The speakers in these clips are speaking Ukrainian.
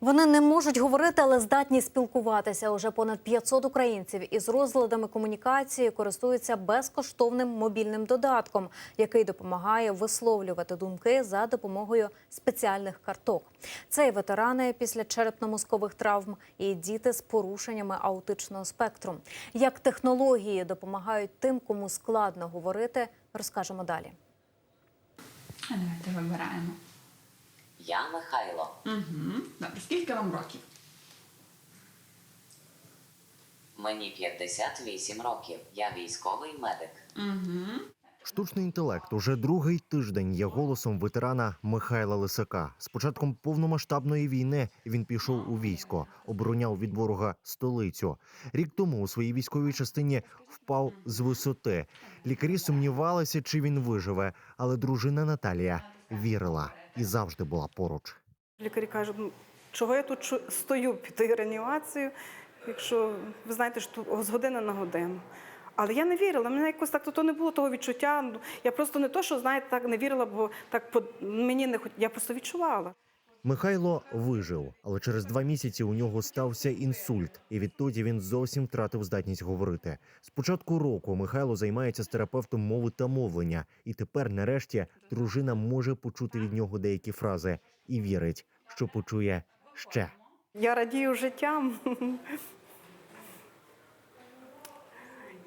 Вони не можуть говорити, але здатні спілкуватися. Уже понад 500 українців із розладами комунікації користуються безкоштовним мобільним додатком, який допомагає висловлювати думки за допомогою спеціальних карток. Це і ветерани після черепно-мозкових травм, і діти з порушеннями аутичного спектру. Як технології допомагають тим, кому складно говорити, розкажемо далі. Давайте вибираємо. Я Михайло. Угу. Добре, скільки вам років? Мені 58 років. Я військовий медик. Угу. Штучний інтелект уже другий тиждень є голосом ветерана Михайла Лисака. З початком повномасштабної війни він пішов у військо, обороняв від ворога столицю. Рік тому у своїй військовій частині впав з висоти. Лікарі сумнівалися, чи він виживе, але дружина Наталія вірила і завжди була поруч. Лікарі кажуть, «Ну, чого я тут стою під реанімацією, якщо ви знаєте, що з години на годину. Але я не вірила, мене якось так то не було того відчуття. Ну, Я просто не то, що знаєте, так не вірила, бо так мені не хоч... я просто відчувала. Михайло вижив, але через два місяці у нього стався інсульт, і відтоді він зовсім втратив здатність говорити. З початку року Михайло займається з терапевтом мови та мовлення, і тепер, нарешті, дружина може почути від нього деякі фрази і вірить, що почує ще. Я радію життям.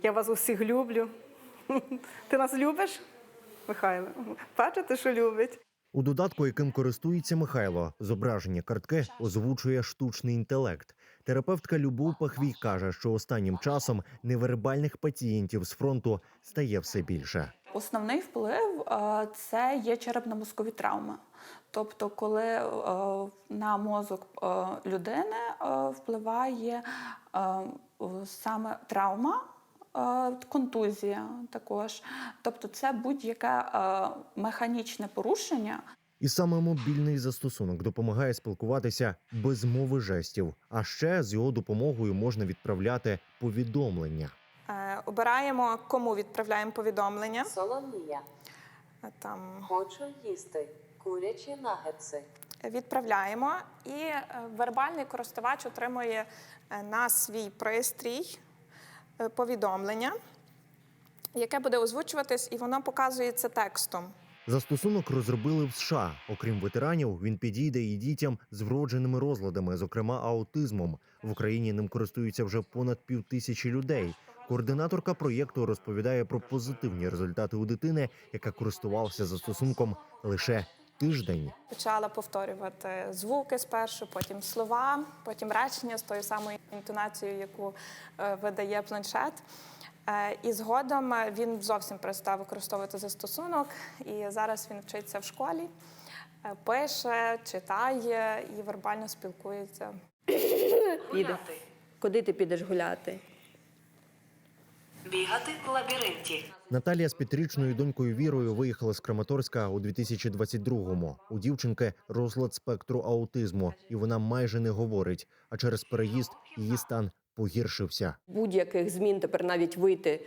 Я вас усіх люблю. Ти нас любиш, Михайло? Бачите, що любить? У додатку, яким користується Михайло, зображення картки озвучує штучний інтелект. Терапевтка Любов Пахвій каже, що останнім часом невербальних пацієнтів з фронту стає все більше. Основний вплив це є черепно-мозкові травми. Тобто, коли е, на мозок е, людини е, впливає саме травма, контузія також. Тобто, це будь-яке е, механічне порушення, І саме мобільний застосунок допомагає спілкуватися без мови жестів. А ще з його допомогою можна відправляти повідомлення. Е, Обираємо, кому відправляємо повідомлення. Соломія. Е, Там Хочу їсти курячі нагетси. відправляємо, і е, вербальний користувач отримує е, на свій пристрій е, повідомлення, яке буде озвучуватись, і воно показується текстом. Застосунок розробили в США. Окрім ветеранів, він підійде і дітям з вродженими розладами, зокрема аутизмом. В Україні ним користуються вже понад півтисячі людей. Координаторка проєкту розповідає про позитивні результати у дитини, яка користувалася застосунком лише тиждень. Почала повторювати звуки спершу, потім слова, потім речення з тою самою інтонацією, яку е, видає планшет. Е, І згодом е, він зовсім перестав використовувати застосунок, і зараз він вчиться в школі, пише, читає і вербально спілкується. Піде. Куди ти підеш гуляти? Бігати в лабіринті. Наталія з п'ятирічною донькою Вірою виїхала з Краматорська у 2022-му. У дівчинки розлад спектру аутизму, і вона майже не говорить. А через переїзд її стан погіршився. Будь-яких змін тепер навіть вийти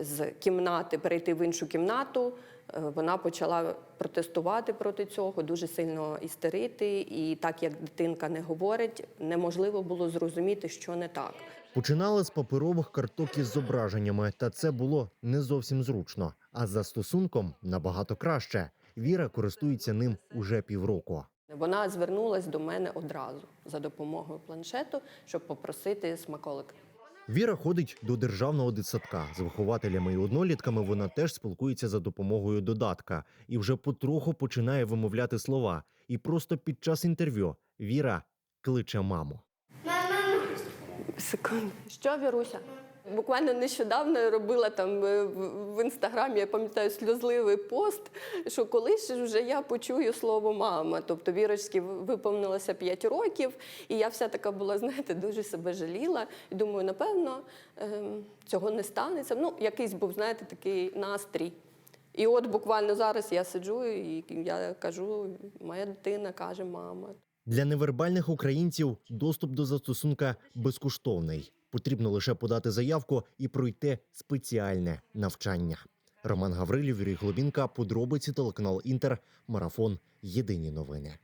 з кімнати, перейти в іншу кімнату. Е, Вона почала протестувати проти цього, дуже сильно істерити. І так як дитинка не говорить, неможливо було зрозуміти, що не так. Починали з паперових карток із зображеннями, та це було не зовсім зручно. А з застосунком набагато краще. Віра користується ним уже півроку. Вона звернулася до мене одразу за допомогою планшету, щоб попросити смаколик. Віра ходить до державного дитсадка. З вихователями і однолітками вона теж спілкується за допомогою додатка і вже потроху починає вимовляти слова. І просто під час інтерв'ю Віра кличе маму. Секунду. Що, Віруся? Буквально нещодавно робила там е, в- інстаграмі, я пам'ятаю, сльозливий пост, що колись вже я почую слово мама. Тобто Вірочці виповнилося 5 років, і я вся така була, знаєте, дуже себе жаліла. І думаю, напевно, ем, цього не станеться. Ну, якийсь був, знаєте, такий настрій. І от буквально зараз я сиджу і я кажу, моя дитина каже, мама. Для невербальних українців доступ до застосунка безкоштовний. Потрібно лише подати заявку і пройти спеціальне навчання. Роман Гаврилів, Юрій Глобінка, подробиці телеканал Інтер, марафон. Єдині новини.